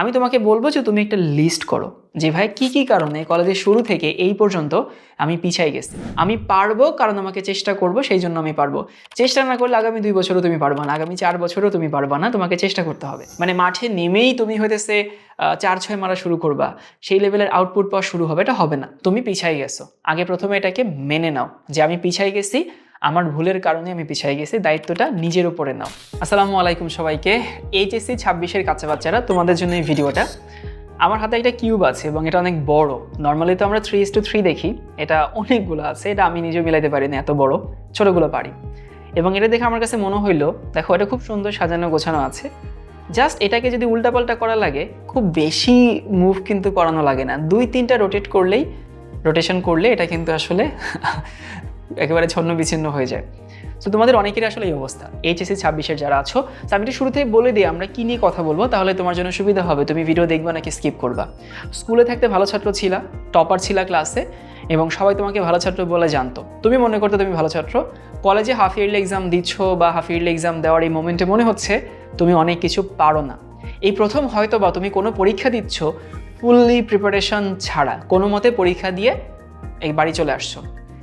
আমি তোমাকে বলব যে তুমি একটা লিস্ট করো যে ভাই কি কি কারণে কলেজের শুরু থেকে এই পর্যন্ত আমি পিছাই গেছি। আমি পারব কারণ আমাকে চেষ্টা করব, সেই জন্য আমি পারব। চেষ্টা না করলে আগামী দুই বছরও তুমি পারবা না, আগামী চার বছরও তুমি পারবা না, তোমাকে চেষ্টা করতে হবে। মানে মাঠে নেমেই তুমি হইতেছে চার ছয় মারা শুরু করবা, সেই লেভেলের আউটপুট পাওয়া শুরু হবে, এটা হবে না। তুমি পিছাই গেছো। আগে প্রথমে এটাকে মেনে নাও যে আমি পিছাই গেছি আমার ভুলের কারণে আমি পিছাই গেছি, দায়িত্বটা নিজের উপরে নাও। আসসালামু আলাইকুম সবাইকে। এইচএসসি ছাব্বিশের কাঁচা বাচ্চারা, তোমাদের জন্য এই ভিডিওটা। আমার হাতে একটা কিউব আছে এবং এটা অনেক বড়। নর্মালি তো আমরা থ্রি টু থ্রি দেখি। এটা অনেকগুলো আছে, এটা আমি নিজেও মিলাইতে পারি না, এত বড়। ছোটোগুলো পারি। এবং এটা দেখে আমার কাছে মনে হইল, দেখো এটা খুব সুন্দর সাজানো গোছানো আছে। জাস্ট এটাকে যদি উল্টাপাল্টা করা লাগে, খুব বেশি মুভ কিন্তু করানো লাগে না। দুই তিনটা রোটেট করলেই রোটেশন করলে এটা কিন্তু আসলে একেবারে ছন্ন বিচ্ছিন্ন হয়ে যায়। তো তোমাদের অনেকেরই আসলে এই অবস্থা। এইচএসসি ছাব্বিশের যারা আছো আমি একটু শুরুতেই বলে দিই, আমরা কি নিয়ে কথা বলব, তাহলে তোমার জন্য সুবিধা হবে। তুমি ভিডিও দেখবে নাকি স্কিপ করবা। স্কুলে থাকতে ভালো ছাত্র ছিলা টপার ছিলা ক্লাসে এবং সবাই তোমাকে ভালো ছাত্র বলে জানতো। তুমি মনে করতে তুমি ভালো ছাত্র। কলেজে হাফ ইয়ারলি এক্সাম দিচ্ছ বা হাফ ইয়ারলি এক্সাম দেওয়ার এই মোমেন্টে মনে হচ্ছে তুমি অনেক কিছু পারো না। এই প্রথম হয়তো বা তুমি কোনো পরীক্ষা দিচ্ছ ফুললি প্রিপারেশন ছাড়া, কোনো মতে পরীক্ষা দিয়ে এই বাড়ি চলে আসছো।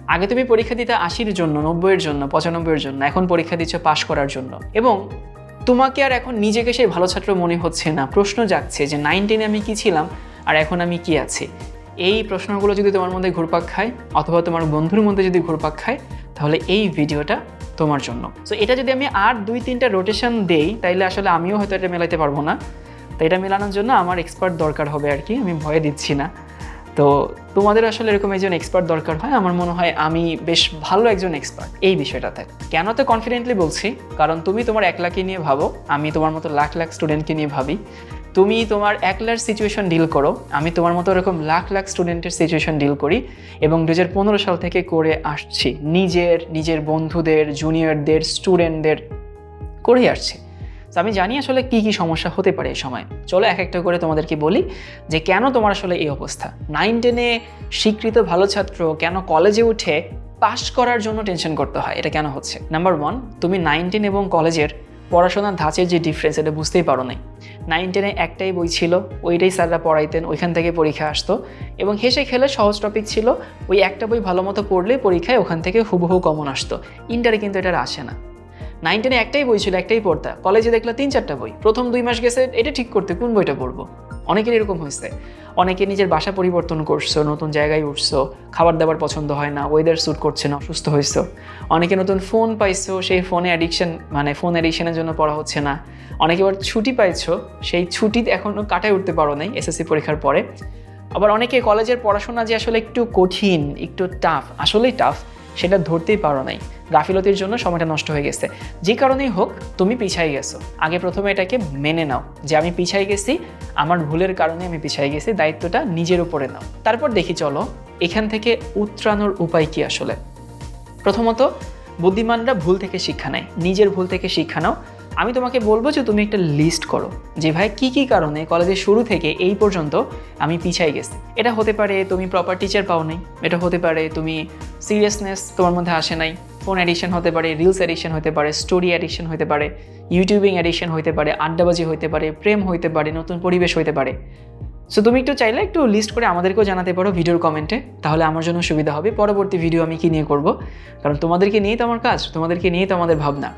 আগে তুমি পরীক্ষা দিতে আশির জন্য, নব্বইয়ের জন্য, পঁচানব্বইয়ের জন্য, এখন পরীক্ষা দিচ্ছ পাশ করার জন্য। এবং তোমাকে আর এখন নিজেকে সেই ভালো ছাত্র মনে হচ্ছে না। প্রশ্ন জাগছে যে নাইন টেনে আমি কি ছিলাম আর এখন আমি কি আছি? এই প্রশ্নগুলো যদি তোমার মধ্যে ঘুরপাক খায় অথবা তোমার বন্ধুর মধ্যে যদি ঘুরপাক খায়, তাহলে এই ভিডিওটা তোমার জন্য। সো এটা যদি আমি আর দুই তিনটা রোটেশন দেই, তাইলে আসলে আমিও হয়তো এটা মেলাতে পারব না। তো এটা মেলানোর জন্য আমার এক্সপার্ট দরকার হবে আর কি, আমি ভয়ে দিচ্ছি না। তো তোমাদের আসলে এরকম একজন এক্সপার্ট দরকার হয়, আমার মনে হয় আমি বেশ ভালো একজন এক্সপার্ট এই বিষয়টাতে। কেন তো কনফিডেন্টলি বলছি? কারণ তুমি তোমার এক লাখকে নিয়ে ভাবো, আমি তোমার মতো লাখ লাখ স্টুডেন্টকে নিয়ে ভাবি। তুমি তোমার একলার সিচুয়েশন ডিল করো, আমি তোমার মতো এরকম লাখ লাখ স্টুডেন্টের সিচুয়েশন ডিল করি এবং দু হাজার পনেরো সাল থেকে করে আসছি। নিজের নিজের বন্ধুদের জুনিয়রদের স্টুডেন্টদের করেই আসছি। তো আমি জানি আসলে কি কি সমস্যা হতে পারে এই সময়। চলো এক একটা করে তোমাদেরকে বলি যে কেন তোমার আসলে এই অবস্থা? নাইন টেনে স্বীকৃত ভালো ছাত্র কেন কলেজে উঠে পাশ করার জন্য টেনশন করতে হয়? এটা কেন হচ্ছে? নাম্বার ওয়ান তুমি নাইন টেন এবং কলেজের পড়াশোনার ধাঁচের যে ডিফারেন্স এটা বুঝতেই পারো নাই। নাইন টেনে একটাই বই ছিল, ওইটাই স্যাররা পড়াইতেন, ওইখান থেকে পরীক্ষা আসতো এবং হেসে খেলে সহজ টপিক ছিল, ওই একটা বই ভালো মতো পড়লে পরীক্ষায় ওখান থেকে হুবহু কমন আসতো। ইন্টারে কিন্তু এটা আসে না। নাইন টেনে একটাই বই ছিল, একটাই পড়তা কলেজে দেখলে তিন চারটা বই। প্রথম দুই মাস গেছে, এটা ঠিক করতে কোন বইটা পড়ব? অনেকের এরকম হয়েছে। অনেকে নিজের বাসা পরিবর্তন করছ, নতুন জায়গায় উঠছো খাবার দাবার পছন্দ হয় না ওয়েদার স্যুট করছে না, অসুস্থ হয়েছো। অনেকে নতুন ফোন পাইছো, সেই ফোনে অ্যাডিকশন মানে ফোন অ্যাডিকশনের জন্য পড়া হচ্ছে না। অনেকে আবার ছুটি পাইছো, সেই ছুটিতে এখনও কাটায় উঠতে পারো নাই এসএসসি পরীক্ষার পরে। আবার অনেকে কলেজের পড়াশোনা যে আসলে একটু কঠিন, একটু টাফ আসলেই টাফ সেটা ধরতেই পারো নাই। গাফিলতির জন্য সময়টা নষ্ট হয়ে গেছে। যে কারণেই হোক, তুমি পিছাই গেছো। আগে প্রথমে এটাকে মেনে নাও যে আমি পিছাই গেছি, আমার ভুলের কারণে আমি পিছাই গেছি, দায়িত্বটা নিজের উপরে নাও। তারপর দেখি চলো, এখান থেকে উত্তরানোর উপায় কি আসলে? প্রথমত, বুদ্ধিমানরা ভুল থেকে শিক্ষা নেয়। নিজের ভুল থেকে শিক্ষা নাও। আমি তোমাকে বলব যে তুমি একটা লিস্ট করো যে ভাই কি কি কারণে কলেজের শুরু থেকে এই পর্যন্ত আমি পিছাই গেছি। এটা হতে পারে তুমি প্রপার টিচার পাও নাই, এটা হতে পারে তুমি সিরিয়াসনেস তোমার মধ্যে আসে নাই ফোন অ্যাডিকশন হতে পারে রিলস অ্যাডিকশন হতে পারে স্টোরি অ্যাডিকশন হতে পারে ইউটিউবিং অ্যাডিকশন হতে পারে, আড্ডাবাজি হতে পারে, প্রেম হতে পারে, নতুন পরিবেশ হতে পারে। সো তুমি একটু চাইলে একটু লিস্ট করে আমাদেরকেও জানাতে পারো ভিডিওর কমেন্টে তাহলে আমার জন্য সুবিধা হবে। পরবর্তী ভিডিও আমি কি নিয়ে করব? কারণ তোমাদেরকে নিয়েই তো আমার কাজ, তোমাদেরকে নিয়েই তো আমাদের ভাবনা।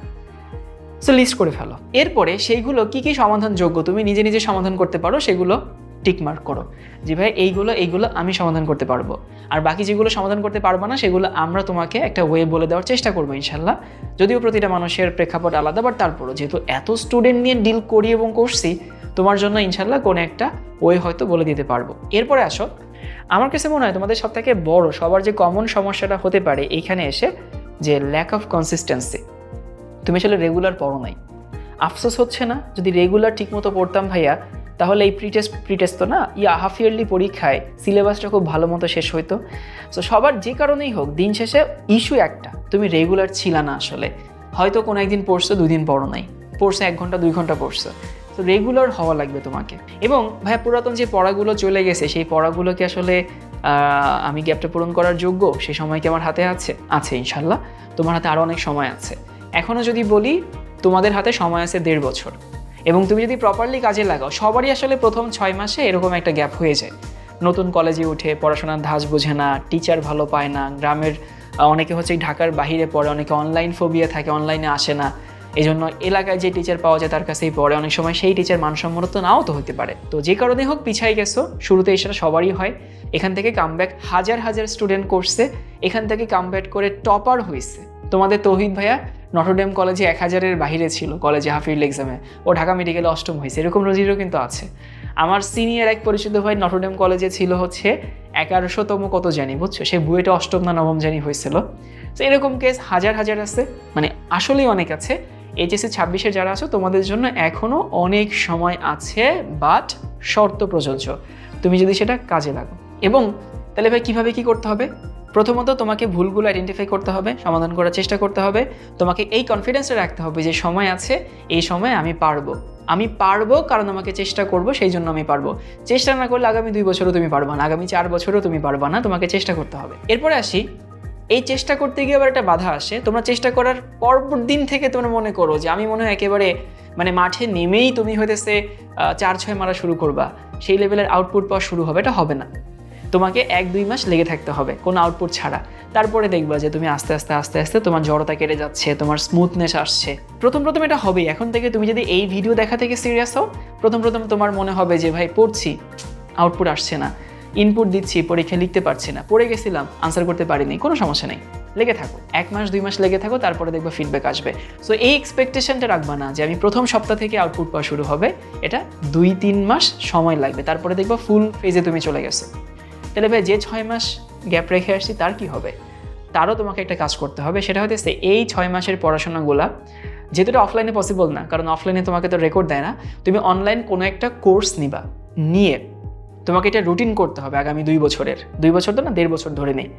সো লিস্ট করে ফেলো। এরপরে সেইগুলো কি কি সমাধানযোগ্য? তুমি নিজে নিজে সমাধান করতে পারো, সেগুলো টিক মার্ক করো। যে ভাই, এইগুলো এইগুলো আমি সমাধান করতে পারব। আর বাকি যেগুলো সমাধান করতে পারব না, সেগুলো আমরা তোমাকে একটা ওয়ে বলে দেওয়ার চেষ্টা করব, ইনশাল্লাহ। যদিও প্রতিটা মানুষের প্রেক্ষাপট আলাদা বাট তারপরও যেহেতু এত স্টুডেন্ট নিয়ে ডিল করি এবং করছি, তোমার জন্য ইনশাল্লাহ কোনো একটা ওয়ে হয়তো বলে দিতে পারব। এরপরে আসো। আমার কাছে মনে হয় তোমাদের সব থেকে বড়, সবার যে কমন সমস্যাটা হতে পারে এইখানে এসে যে ল্যাক অফ কনসিস্টেন্সি তুমি আসলে রেগুলার পড়ো নাই। আফসোস হচ্ছে না, যদি রেগুলার ঠিকমতো পড়তাম ভাইয়া, তাহলে এই প্রিটেস্ট প্রিটেস্ট তো না, ইয়া হাফ ইয়ারলি পরীক্ষায় সিলেবাসটা খুব ভালো মতো শেষ হইতো। সো সবার যে কারণেই হোক, দিন শেষে ইস্যু একটা, তুমি রেগুলার ছিল না আসলে। হয়তো কোনো একদিন পড়ছো, দুদিন পড়ো নাই। পড়ছো এক ঘণ্টা, দুই ঘণ্টা পড়ছো। তো রেগুলার হওয়া লাগবে তোমাকে। এবং ভাইয়া, পুরাতন যে পড়াগুলো চলে গেছে, সেই পড়াগুলোকে আসলে আমি গ্যাপটা পূরণ করার যোগ্য? সেই সময় কি আমার হাতে আছে? আছে, ইনশাল্লাহ। তোমার হাতে আরও অনেক সময় আছে। এখনও যদি বলি, তোমাদের হাতে সময় আছে দেড় বছর। এবং তুমি যদি প্রপারলি কাজে লাগাও, সবারই আসলে প্রথম ছয় মাসে এরকম একটা গ্যাপ হয়ে যায়। নতুন কলেজে উঠে পড়াশোনার ধাঁচ বোঝে না টিচার ভালো পায় না, গ্রামের অনেকে হচ্ছে ঢাকার বাহিরে পড়ে, অনেকে অনলাইন ফোবিয়া থাকে অনলাইনে আসে না। এই জন্য এলাকায় যে টিচার পাওয়া যায় তার কাছেই পড়ে। অনেক সময় সেই টিচার মানসম্মত নাও তো হতে পারে। তো যে কারণে হোক পিছাই গেছো। শুরুতে সেটা সবারই হয়। এখান থেকে কামব্যাক হাজার হাজার স্টুডেন্ট করছে এখান থেকে কামব্যাক করে টপার হয়েছে। তোমাদের তৌহিদ ভাইয়া নটরডেম কলেজে এক হাজারের বাহিরে ছিল কলেজে হাফিল এক্সামে। ও ঢাকা মেডিকেলে অষ্টম হয়েছে। এরকম রোজিরও কিন্তু আছে। আমার সিনিয়র এক পরিচিত ভাই নটরডেম কলেজে ছিল হচ্ছে এগারোশোতম কত জানি, বুঝছ? সে বুয়েটে অষ্টম না নবম জানি হয়েছিল। তো এরকম কেস হাজার হাজার আছে মানে আসলেই অনেক আছে। এইচএসসি ছাব্বিশে যারা আছো, তোমাদের জন্য এখনও অনেক সময় আছে বাট শর্ত প্রযোজ্য। তুমি যদি সেটা কাজে লাগো এবং তাহলে ভাই কীভাবে কী করতে হবে? প্রথমত তোমাকে ভুলগুলো আইডেন্টিফাই করতে হবে, সমাধান করার চেষ্টা করতে হবে। তোমাকে এই কনফিডেন্সটা রাখতে হবে যে সময় আছে, এই সময় আমি পারব। আমি পারব কারণ আমাকে চেষ্টা করব, সেই জন্য আমি পারব। চেষ্টা না করলে আগামী দুই বছরও তুমি পারবা না, আগামী চার বছরও তুমি পারবা না, তোমাকে চেষ্টা করতে হবে। এরপরে আসি, এই চেষ্টা করতে গিয়ে আবার একটা বাধা আসে, তোমরা চেষ্টা করার পরপর দিন থেকে তোমরা মনে করো যে আমি মনে হয় একেবারে মানে মাঠে নেমেই তুমি হইতেছে চার ছয় মারা শুরু করবা। সেই লেভেলের আউটপুট পাওয়া শুরু হবে, এটা হবে না। তোমাকে এক, দুই মাস লেগে থাকতে হবে কোনো আউটপুট ছাড়া। তারপরে দেখবা যে তুমি আস্তে আস্তে আস্তে আস্তে তোমার জড়তা কেটে যাচ্ছে, তোমার স্মুথনেস আসছে। প্রথম প্রথম এটা হবেই। এখন থেকে তুমি যদি এই ভিডিও দেখা থেকে সিরিয়াস হও, প্রথম প্রথম তোমার মনে হবে যে, ভাই, পড়ছি আউটপুট আসছে না। ইনপুট দিচ্ছি, পরীক্ষা লিখতে পারছি না। পড়ে গেছিলাম আনসার করতে পারিনি, কোনো সমস্যা নেই। লেগে থাকো। এক মাস, দুই মাস লেগে থাকো, তারপরে দেখব ফিডব্যাক আসবে। সো এই এক্সপেকটেশনটা রাখবা না যে, আমি প্রথম সপ্তাহ থেকে আউটপুট পাওয়া শুরু হবে। এটা দুই, তিন মাস সময় লাগবে। তারপরে দেখবা ফুল ফেজে তুমি চলে গেছো। তাহলে ভাই যে ছয় মাস গ্যাপ রেখে আসছি, তার কি হবে? তারও তোমাকে একটা কাজ করতে হবে। সেটা হতেছে এই ছয় মাসের পড়াশোনাগুলা যেহেতু এটা অফলাইনে পসিবল না, কারণ অফলাইনে তোমাকে তো রেকর্ড দেয় না, তুমি অনলাইন কোনো একটা কোর্স নিবা, নিয়ে তোমাকে এটা রুটিন করতে হবে আগামী দুই বছরের। দুই বছর তো না, দেড় বছর ধরে নেই।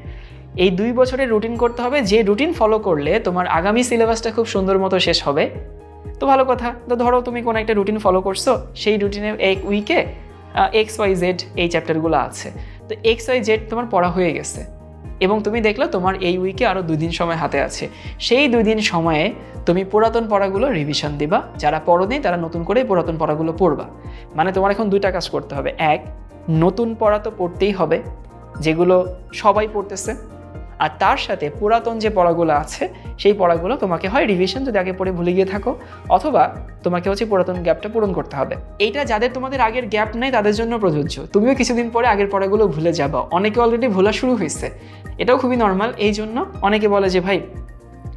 এই দুই বছরের রুটিন করতে হবে, যে রুটিন ফলো করলে তোমার আগামী সিলেবাসটা খুব সুন্দর মতো শেষ হবে। তো ভালো কথা, তো ধরো তুমি কোনো একটা রুটিন ফলো করছ, সেই রুটিনে এক উইকে এক্স ওয়াই জেড এই চ্যাপ্টারগুলো আছে। তো এক্স ওয়াই জেড তোমার পড়া হয়ে গেছে। এবং তুমি দেখলে তোমার এই উইকে আরও দুই দিন সময় হাতে আছে। সেই দুই দিন সময়ে তুমি পুরাতন পড়াগুলো রিভিশন দিবা। যারা পড়ো নেই তারা নতুন করে পুরাতন পড়াগুলো পড়বা। মানে তোমার এখন দুইটা কাজ করতে হবে। এক, নতুন পড়া তো পড়তেই হবে, যেগুলো সবাই পড়তেছে। আর তার সাথে পুরাতন যে পড়াগুলো আছে, সেই পড়াগুলো তোমাকে হয় রিভিশন যদি আগে পড়ে ভুলে গিয়ে থাকো, অথবা তোমাকে হচ্ছে পুরাতন গ্যাপটা পূরণ করতে হবে। এইটা যাদের তোমাদের আগের গ্যাপ নেই, তাদের জন্য প্রযোজ্য। তুমিও কিছুদিন পরে আগের পড়াগুলো ভুলে যাবা। অনেকে অলরেডি ভোলা শুরু হয়েছে এটাও খুবই নর্মাল এই জন্য অনেকে বলে যে, ভাই,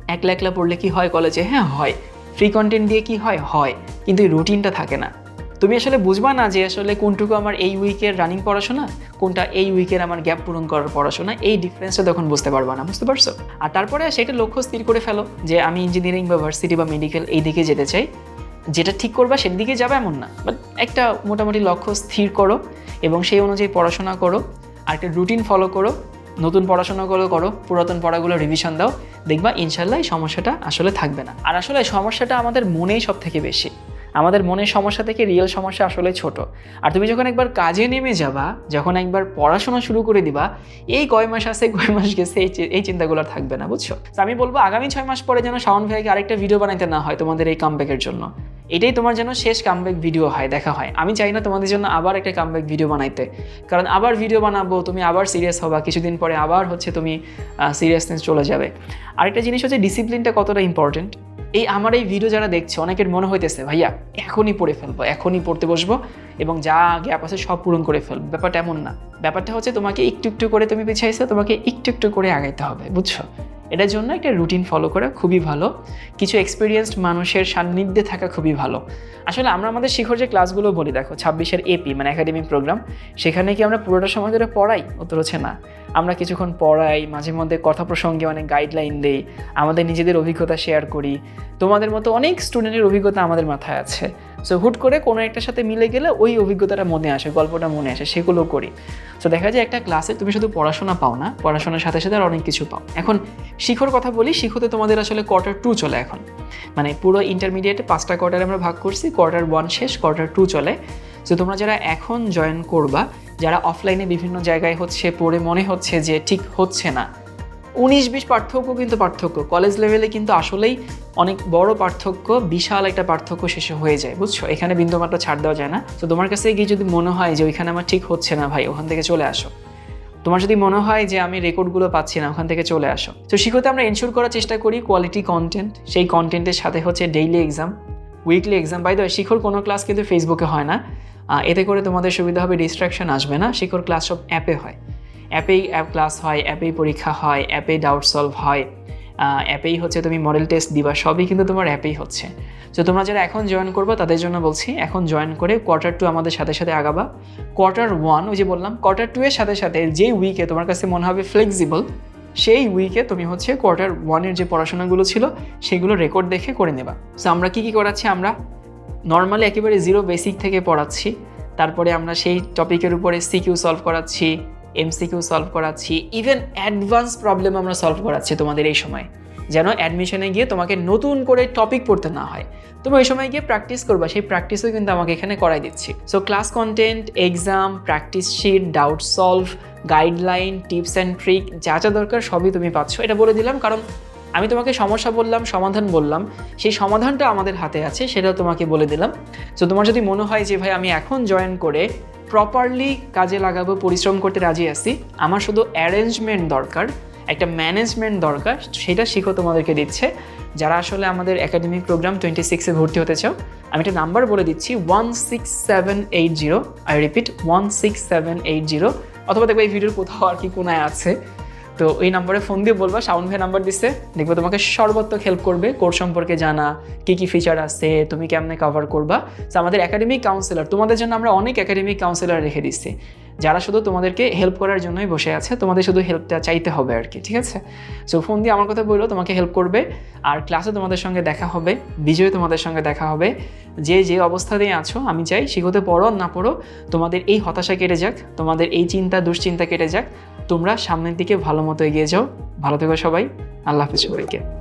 একলা একলা পড়লে কি হয় কলেজে? হ্যাঁ হয়। ফ্রি কন্টেন্ট দিয়ে কি হয়? হয়। কিন্তু এই রুটিনটা থাকে না। তুমি আসলে বুঝবা না যে আসলে কোনটুকু আমার এই উইকের রানিং পড়াশোনা, কোনটা এই উইকের আমার গ্যাপ পূরণ করার পড়াশোনা, এই ডিফারেন্সটা তখন বুঝতে পারবা না, বুঝতে পারছ? আর তারপরে সেটা লক্ষ্য স্থির করে ফেলো যে আমি ইঞ্জিনিয়ারিং বা ভার্সিটি বা মেডিকেল এই দিকে যেতে চাই। যেটা ঠিক করবা সেদিকে যাবে এমন না বাট একটা মোটামুটি লক্ষ্য স্থির করো এবং সেই অনুযায়ী পড়াশোনা করো, আর একটা রুটিন ফলো করো, নতুন পড়াশোনাগুলো করো পুরাতন পড়াগুলো রিভিশন দাও, দেখবা ইনশাল্লাহ এই সমস্যাটা আসলে থাকবে না। আর আসলে সমস্যাটা আমাদের মনেই সব থেকে বেশি। আমাদের মনের সমস্যা থেকে রিয়েল সমস্যা আসলে ছোট। আর তুমি যখন একবার কাজে নেমে যাবা, যখন একবার পড়াশোনা শুরু করে দিবা, এই কয় মাস আছে, কয় মাস গেছে, এই এই চিন্তাগুলো থাকবে না, বুঝছ? তো আমি বলব, আগামী ছয় মাস পরে যেন শাওন ভাইকে আরেকটা ভিডিও বানাইতে না হয় তোমাদের এই কামব্যাকের জন্য। এটাই তোমার যেন শেষ কামব্যাক ভিডিও হয়, দেখা হয়। আমি চাই না তোমাদের জন্য আবার একটা কামব্যাক ভিডিও বানাইতে। কারণ আবার ভিডিও বানাবো, তুমি আবার সিরিয়াস হবা, কিছুদিন পরে আবার হচ্ছে তুমি সিরিয়াসনেস চলে যাবে। আরেকটা জিনিস হচ্ছে ডিসিপ্লিনটা কতটা ইম্পর্টেন্ট এই আমার এই ভিডিও যারা দেখছে, অনেকের মনে হইতেছে, ভাইয়া, এখনই পড়ে ফেলব, এখনই পড়তে বসবো এবং যা গ্যাপ আছে সব পূরণ করে ফেলব। ব্যাপারটা এমন না। ব্যাপারটা হচ্ছে, তোমাকে একটু একটু করে তুমি পিছাইছো তোমাকে একটু একটু করে আগাইতে হবে, বুঝছ? এটার জন্য একটা রুটিন ফলো করা খুবই ভালো। কিছু এক্সপিরিয়েন্সড মানুষের সান্নিধ্যে থাকা খুবই ভালো। আসলে আমরা আমাদের শিখর যে ক্লাসগুলো বলি, দেখো, ছাব্বিশের এপি মানে একাডেমিক প্রোগ্রাম সেখানে কি আমরা পুরোটা সময় ধরে পড়াই? উত্তর হচ্ছে না। আমরা কিছুক্ষণ পড়াই, মাঝে মধ্যে কথা প্রসঙ্গে অনেক গাইডলাইন দেই, আমাদের নিজেদের অভিজ্ঞতা শেয়ার করি। তোমাদের মতো অনেক স্টুডেন্টের অভিজ্ঞতা আমাদের মাথায় আছে। সো হুট করে কোনো একটার সাথে মিলে গেলে ওই অভিজ্ঞতাটা মনে আসে, গল্পটা মনে আসে, সেগুলো করি। সো দেখা যায় একটা ক্লাসে তুমি শুধু পড়াশোনা পাও না, পড়াশোনার সাথে সাথে আর অনেক কিছু পাও। এখন শিখর কথা বলি শিখতে তোমাদের আসলে কোয়ার্টার টু চলে এখন। মানে পুরো ইন্টারমিডিয়েটে পাঁচটা কোয়ার্টার আমরা ভাগ করছি কোয়ার্টার ওয়ান শেষ কোয়ার্টার টু চলে। সো তোমরা যারা এখন জয়েন করবা, যারা অফলাইনে বিভিন্ন জায়গায় হচ্ছে পড়ে মনে হচ্ছে যে ঠিক হচ্ছে না, উনিশ বিশ পার্থক্য কিন্তু পার্থক্য। কলেজ লেভেলে কিন্তু আসলেই অনেক বড় পার্থক্য, বিশাল একটা পার্থক্য শেষে হয়ে যায়, বুঝছ? এখানে বিন্দুমাত্র ছাড় দেওয়া যায় না। তো তোমার কাছে গিয়ে যদি মনে হয় যে ওইখানে আমার ঠিক হচ্ছে না, ভাই, ওখান থেকে চলে আসো। তোমার যদি মনে হয় যে আমি রেকর্ডগুলো পাচ্ছি না, ওখান থেকে চলে আসো। তো শিখতে আমরা এনশোর করার চেষ্টা করি কোয়ালিটি কন্টেন্ট সেই কন্টেন্টের সাথে হচ্ছে daily exam weekly exam by the Shikhor কোনো ক্লাস কিন্তু ফেসবুকে হয় না। এতে করে তোমাদের সুবিধা হবে ডিস্ট্রাকশন আসবে না। শিখর ক্লাস সব অ্যাপে হয়। অ্যাপেই অ্যাপ ক্লাস হয় অ্যাপেই পরীক্ষা হয় অ্যাপেই ডাউট সলভ হয়। অ্যাপেই হচ্ছে তুমি মডেল টেস্ট দিবা, সবই কিন্তু তোমার অ্যাপেই হচ্ছে। তো তোমরা যারা এখন জয়েন করব, তাদের জন্য বলছি, এখন জয়েন করে কোয়ার্টার টু আমাদের সাথে সাথে আগাবা। কোয়ার্টার ওয়ান ওই যে বললাম কোয়ার্টার টু এর সাথে সাথে যে উইকে তোমার কাছে মনে হবে ফ্লেক্সিবল সেই উইকে তুমি হচ্ছে কোয়ার্টার ওয়ানের যে পড়াশোনাগুলো ছিল, সেগুলো রেকর্ড দেখে করে নেবা। সো আমরা কী কী করাচ্ছি? আমরা নর্মালি একেবারে জিরো বেসিক থেকে পড়াচ্ছি। তারপরে আমরা সেই টপিকের উপরে সিকিউ সলভ করাচ্ছি। এমসিকিউ সলভ করাচ্ছি ইভেন অ্যাডভান্স প্রবলেম আমরা সলভ করাচ্ছি তোমাদের এই সময়। যেন অ্যাডমিশনে গিয়ে তোমাকে নতুন করে টপিক পড়তে না হয়। তুমি ওই সময় গিয়ে প্র্যাকটিস করবা, সেই প্র্যাকটিসও কিন্তু আমাকে এখানে করাই দিচ্ছি। So class content exam practice sheet doubt solve guideline tips and trick যা যা দরকার সবই তুমি পাচ্ছ। এটা বলে দিলাম, কারণ আমি তোমাকে সমস্যা বললাম, সমাধান বললাম, সেই সমাধানটা আমাদের হাতে আছে, সেটাও তোমাকে বলে দিলাম। সো তোমার যদি মনে হয় যে, ভাই, আমি এখন জয়েন করে প্রপারলি কাজে লাগাবো, পরিশ্রম করতে রাজি আছি। আমার শুধু অ্যারেঞ্জমেন্ট দরকার, একটা ম্যানেজমেন্ট দরকার, সেটা শিখো তোমাদেরকে দিচ্ছে। যারা আসলে আমাদের একাডেমিক প্রোগ্রাম টোয়েন্টি সিক্সে ভর্তি হতে চাও, আমি একটা নাম্বার বলে দিচ্ছি one six seven eight zero I repeat one six seven eight zero অথবা দেখব এই ভিডিওর কোথাও আর কি কোনায় আছে। তো এই নাম্বারে ফোন দিয়ে বলবা, শাওন ভাই নাম্বার দিচ্ছে দেখব তোমাকে সর্বাত্মক হেল্প করবে কোর্স সম্পর্কে জানা, কি কি ফিচার আছে, তুমি কেমনে কভার করবা। তো আমাদের একাডেমিক কাউন্সিলর তোমাদের জন্য আমরা অনেক একাডেমিক কাউন্সিলর রেখে দিচ্ছি যারা শুধু তোমাদেরকে হেল্প করার জন্যই বসে আছে, তোমাদের শুধু হেল্পটা চাইতে হবে আর কি, ঠিক আছে? সো ফোন দিয়ে আমার কথা বলল, তোমাকে হেল্প করবে। আর ক্লাসে তোমাদের সঙ্গে দেখা হবে, বিজয়ে তোমাদের সঙ্গে দেখা হবে। যে যে অবস্থাতেই আছো, আমি চাই শিখতে পড়ো না পড়ো, তোমাদের এই হতাশা কেটে যাক, তোমাদের এই চিন্তা, দুশ্চিন্তা কেটে যাক। তোমরা সামনের দিকে ভালো মতো এগিয়ে যাও। ভালো থেকো সবাই। আল্লাহ হাফিজ সবাইকে।